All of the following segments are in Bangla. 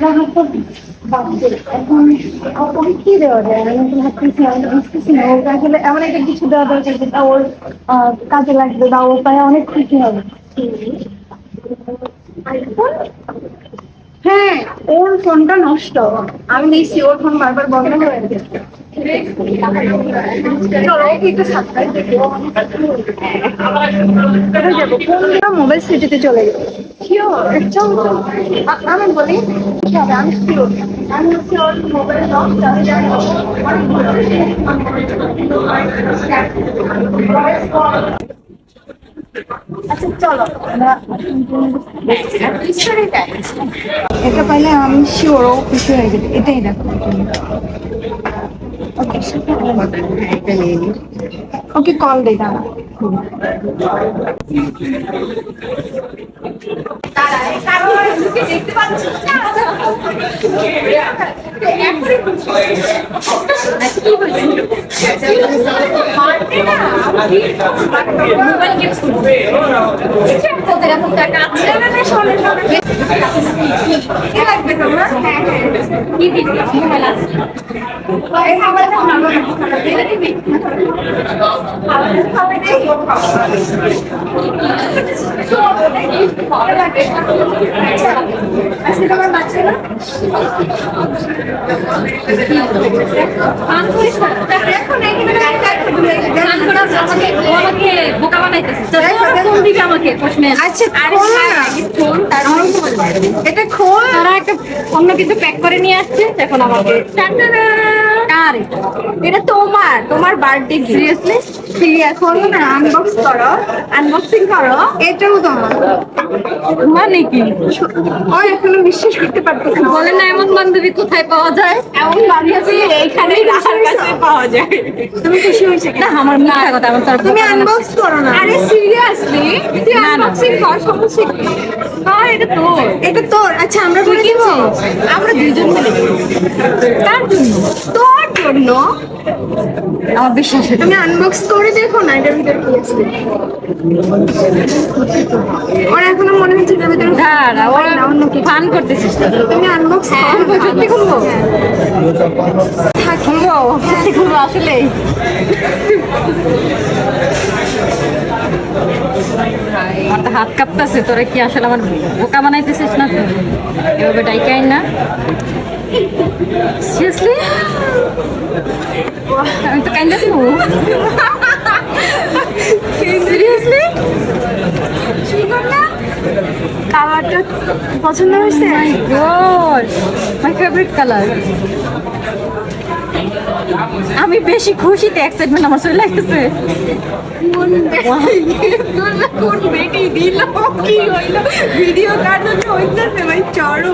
এখন ওকে কি দেওয়া যায় আমি ভাবতেছি আমি বুঝতেছি না ওকে আসলে এমন একটা কিছু দেওয়া দরকার যেটা ওর আহ, কাজে লাগবে বা ওর পায়ে অনেক খুশি হবে হ্যাঁ ওর ফোনটা নষ্ট আমি দেখছি ওর ফোন বারবার বন্ধ হয়ে গেছে মোবাইল সিটিতে চলে যাব শিওর চল চল। আমি বলি, কি হবে? আমি শিওর আমি হচ্ছে ওর মোবাইল লক চাবি জানি আচ্ছা চলো এটা পাইলে আমি শিওর ও খুশি হয়ে যাবে। এটাই দেখো। ওকে কল দেই দাঁড়া। কি পাচ্ছি। কি দিবি মোবাইল আছে এই মোবাইলটা ভালো না দিলে দিবি খাবে দেই আজকে তোমার বাচ্চা না পান করিস না দেখো না এখানে আমাকে আমাকে বোকা বানাইতেছে। ফোন দিবে আমাকে প্রশ্নে আচ্ছা, আরে ফোন এটা খোল তারা একটা অন্য কিছু প্যাক করে নিয়ে আসছে এখন আমাকে টাটানা। এটা? এটা তোমার তোমার বার্থডে সিরিয়াসলি সিরিয়াস খোলো না আনবক্স করো। আনবক্সিং করো। এটাও তোমার। মানে কি? ও এখনও বিশ্বাস করতে পারতেছে না। বলে না এমন বান্ধবী কোথায় পাওয়া যায়? এমন বান্ধবী রাখার কাছে পাওয়া যায়। তুমি খুশি হয়েছে না আমার মিথ্যা কথা আমার তার তুমি আনবক্স করো না। আরে সিরিয়াসলি তুই। আনবক্সিং কর সমস্যা কি? এটা তো এটা তোর। আচ্ছা আমরা দিব আমরা দুইজন মিলে কার জন্য তোর জন্য আমার বিশ্বাস তুমি আনবক্স করে দেখো না এটার ভিতরে কি আছে। ওর এখনও মনে হচ্ছে এটার ভিতরে দাঁড়া ওরা অন্য কিছু। ফান করতেছিস। তুমি আনবক্স করো। সত্যি খুলবো? খুলবো সত্যি খুলবো আসলে আমার হাত কাঁপতেছে তোরা কি আসলে আমার বোকা বানাইতেছিস না তো এভাবে ডাইকে আইন না। সিরিয়াসলি আমি তো কাইন্ডা দিব। সিরিয়াসলি কালারটা পছন্দ হয়েছে? My God my favourite colour আমি বেশি খুশিতে এক্সাইটমেন্ট আমার চলে লাগতেছে কোন কোন বেটি দিল কি হইল? ভিডিও কার জন্য হইতেছে ভাই? চড়ো।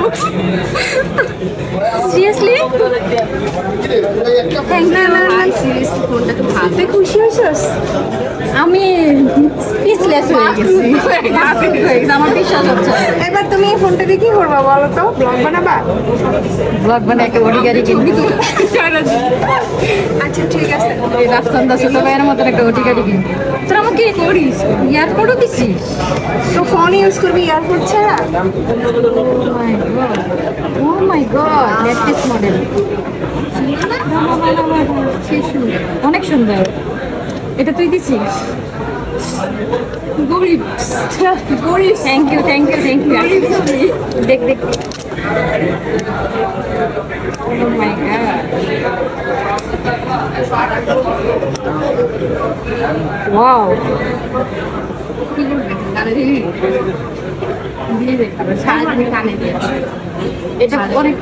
সিরিয়াসলি খুশি আমি স্পিচলেস হয়ে গেছি। Perfect গেছে, আমার বিশ্বাস হচ্ছে এবার তুমি এই ফোনটা দিয়ে কি করবা বলো তো? ব্লগ বানাবা? ব্লগ মানে একটা বডি গাড়ি কিনবি। তো আচ্ছা ঠিক আছে। এই রাফসান্দা ছোট ভাইয়ের মতন একটা ওটি গাড়ি কিনবি তোর আমাকে করিস? এয়ারপোর্টও দিছিস? তো ফোন ইউজ করবি এয়ারপোর্ট ছাড়া? Oh my god latest model অনেক সুন্দর। এটা তুই দিছিস? গরিব। গরিব। Thank you thank you thank you দেখ দেখ। Oh my god. দিয়ে এটা অনেক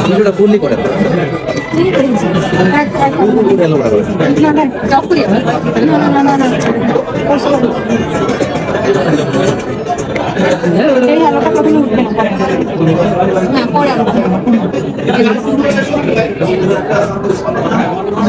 ভিডিওটা ফুললি করে এলো বড় করে জব করি